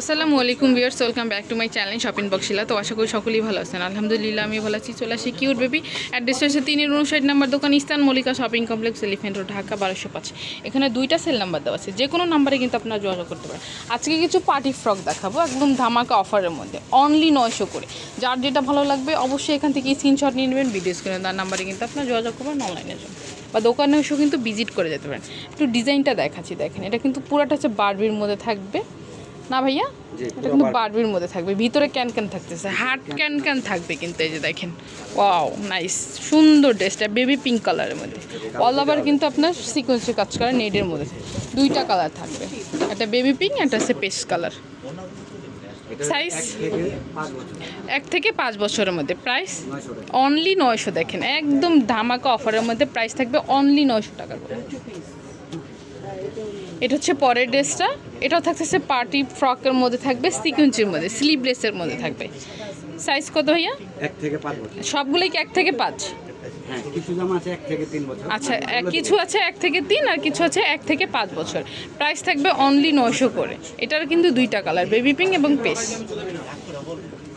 আসসালামু আলাইকুম viewers, welcome back to my channel shopping বক্সিলা তো আশা করি সকলেই ভালো আছেন। আলহামদুলিল্লাহ আমি ভালো আছি। চলে আসি কিউট বেবি। অ্যাড্রেসটা হচ্ছে তিনের উনষাট নাম্বার দোকান, Eastern Mallika shopping complex Elephant Road, Dhaka বারোশো পাঁচ। এখানে দুইটা সেল নাম্বার দেওয়া আছে। যে কোনো নাম্বারে কিন্তু আপনারা যোগাযোগ করতে পারেন। আজকে কিছু পার্টি ফ্রক দেখাবো একদম ধামাকা অফারের মধ্যে। অনলি নয়শো করে। যার যেটা ভালো লাগবে অবশ্যই এখান থেকে স্ক্রিনশট নিয়ে নেবেন, ভিডিও স্ক্রিনে তার নাম্বারে কিন্তু আপনারা যোগাযোগ করবেন অনলাইনের জন্য বা দোকানে এসেও কিন্তু ভিজিট করে যেতে পারেন। একটু ডিজাইনটা দেখাচ্ছি, দেখেন। এটা কিন্তু পুরোটা হচ্ছে বারবির মধ্যে থাকবে। না ভাইয়া? এটা কিন্তু বারবির মধ্যে থাকবে ভিতরে ক্যান ক্যান থাকতেছে হার্ট ক্যান ক্যান থাকবে কিন্তু এই যে দেখেন। ওয়াও নাইস সুন্দর ড্রেসটা বেবি পিঙ্ক কালারের মধ্যে। অল ওভার কিন্তু আপনার সিকোয়েন্সে কাজ করা নেডের মধ্যে। দুইটা কালার থাকবে একটা বেবি পিঙ্ক একটা হচ্ছে পেস্ট কালার সাইজ এক থেকে পাঁচ বছরের মধ্যে। প্রাইস অনলি নয়শো দেখেন একদম ধামাকা অফারের মধ্যে প্রাইস থাকবে অনলি নয়শো টাকা করে এটা হচ্ছে পরের ড্রেসটা। এটাও থাকতেছে পার্টি ফ্রকের মধ্যে থাকবে সিকুয়েন্সের মধ্যে স্লিভলেসের মধ্যে থাকবে। সাইজ কত ভাইয়া? এক থেকে পাঁচ সবগুলোই কি এক থেকে পাঁচ? হ্যাঁ কিছু জামা আছে এক থেকে তিন বছর। আচ্ছা এক- কিছু আছে এক থেকে তিন আর কিছু আছে এক থেকে পাঁচ বছর। প্রাইস থাকবে অনলি নয়শো করে। এটার কিন্তু দুইটা কালার বেবি পিঙ্ক এবং পেস্ট।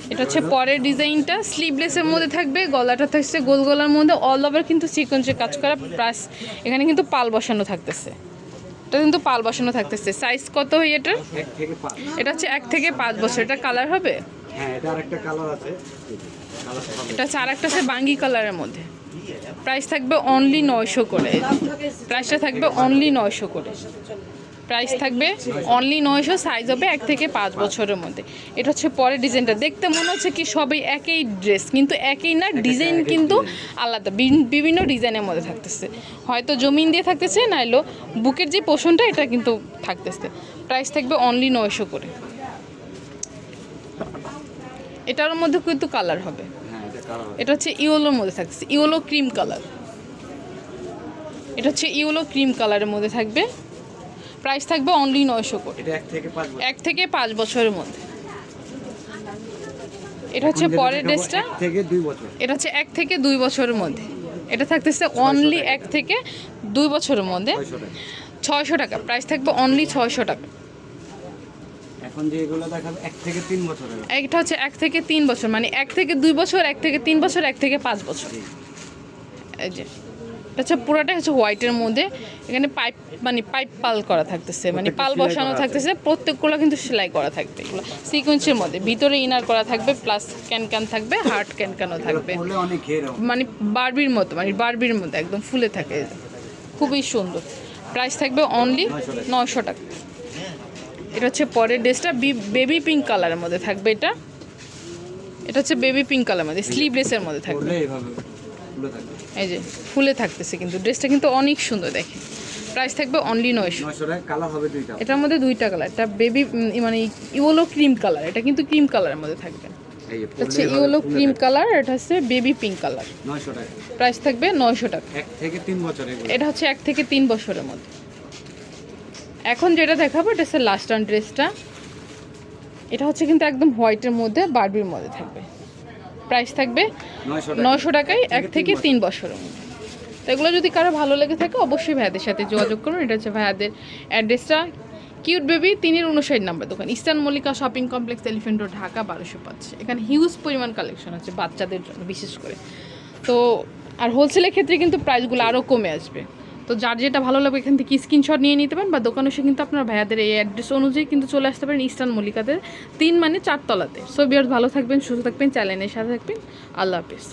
এটা হচ্ছে পরের ডিজাইনটা। স্লিভলেসের মধ্যে থাকবে গলাটা থাকছে গোল গলার মধ্যে। অল ওভার কিন্তু সিকোয়েন্সের কাজ করা প্লাস এখানে কিন্তু পাল বসানো থাকতেছে। এটা কিন্তু পাল বসানো থাকতেছে। সাইজ কত হয় এটার এক থেকে পাঁচ। এটা হচ্ছে এক থেকে পাঁচ বছর। এটা কালার হবে? হ্যাঁ কালার হবে এটা হচ্ছে আর একটা আছে বাঙ্গি কালারের মধ্যে। প্রাইস থাকবে অনলি নয়শো করে। প্রাইসটা থাকবে অনলি নয়শো করে। প্রাইস থাকবে অনলি নয়শো সাইজ হবে এক থেকে পাঁচ বছরের মধ্যে। এটা হচ্ছে পরের ডিজাইনটা। দেখতে মনে হচ্ছে কি সবই একই ড্রেস কিন্তু একই না ডিজাইন কিন্তু আলাদা। বিভিন্ন ডিজাইনের মধ্যে থাকতেছে। হয়তো জমিন দিয়ে থাকতেছে নাইলো বুকের যে পোষণটা এটা কিন্তু থাকতেছে। প্রাইস থাকবে অনলি নয়শো করে। এটার মধ্যে কিন্তু কালার হবে। হ্যাঁ কালার হবে। এটা হচ্ছে ইওলোর মধ্যে থাকছে ইওলো ক্রিম কালার এটা হচ্ছে ইওলো ক্রিম কালারের মধ্যে থাকবে। প্রাইস থাকবে অনলি নয়শো কোটি এক থেকে পাঁচ বছর বছরের মধ্যে এটা হচ্ছে পরের ড্রেসটা থেকে দুই বছর এটা হচ্ছে এক থেকে দুই বছরের মধ্যে এটা থাকতেছে অনলি এক থেকে দুই বছরের মধ্যে ছয়শো টাকা প্রাইস থাকবে অনলি ছয়শো টাকা এখন যে এগুলো দেখাবে এক থেকে তিন বছরের এটা হচ্ছে এক থেকে তিন বছর মানে এক থেকে দুই বছর এক থেকে তিন বছর এক থেকে পাঁচ বছর এই যে হচ্ছে পুরোটা হচ্ছে হোয়াইটের মধ্যে। এখানে পাইপ মানে পাইপ পাল করা থাকতেছে মানে পাল বসানো থাকতেছে প্রত্যেকগুলো কিন্তু সেলাই করা থাকবে এগুলো। সিকোয়েন্সের মধ্যে। ভিতরে ইনার করা থাকবে প্লাস ক্যান ক্যান থাকবে। হার্ট ক্যান ক্যানও থাকবে। মানে বারবির মতো মানে বারবির মধ্যে একদম ফুলে থাকে। খুবই সুন্দর। প্রাইস থাকবে অনলি নয়শো টাকা। এটা হচ্ছে পরের ড্রেসটা। বেবি পিঙ্ক কালারের মধ্যে থাকবে এটা। এটা হচ্ছে বেবি পিঙ্ক কালারের মধ্যে স্লিভলেসের মধ্যে থাকবে। এই যে ফুলে থাকতেছে কিন্তু। ড্রেসটা কিন্তু অনেক সুন্দর দেখে প্রাইস থাকবে অনলি নয়শো। এটার মধ্যে দুইটা কালার এটা বেবি মানে ইওলো ক্রিম কালার এটা কিন্তু ক্রিম কালারের মধ্যে থাকবে। হচ্ছে ইওলো ক্রিম কালার এটা হচ্ছে বেবি পিঙ্ক কালার প্রাইস থাকবে নয়শো টাকা। থেকে তিন বছর এটা হচ্ছে এক থেকে তিন বছরের মধ্যে। এখন যেটা দেখাবো এটা হচ্ছে লাস্ট অন ড্রেসটা এটা হচ্ছে কিন্তু একদম হোয়াইটের মধ্যে বার্বির মধ্যে থাকবে। প্রাইস থাকবে নয়শো নশো টাকায় এক থেকে তিন বছরের মধ্যে। তো এগুলো যদি কারও ভালো লেগে থাকে অবশ্যই ভাইয়াদের সাথে যোগাযোগ করুন। এটা হচ্ছে ভাইয়াদের অ্যাড্রেসটা। কিউট বেবি তিনের উনষাট নাম্বার দোকান। Eastern Mallika shopping complex Elephant Road Dhaka বারোশো পাঁচ। এখানে হিউজ পরিমাণ কালেকশন আছে বাচ্চাদের জন্য বিশেষ করে। তো আর হোলসেলের ক্ষেত্রে কিন্তু প্রাইসগুলো আরও কমে আসবে। তো যার যেটা ভালো লাগবে, এখান থেকে স্ক্রিনশট নিয়ে নিতে পারেন বা দোকানে এসে কিন্তু আপনার ভাইয়াদের এই অ্যাড্রেস অনুযায়ী কিন্তু চলে আসতে পারেন ইস্টার্ন মল্লিকাদের তিন মানে চারতলাতে। সো বিয়ার ভালো থাকবেন, সুস্থ থাকবেন চ্যানেলের সাথে থাকবেন। আল্লাহ হাফিজ।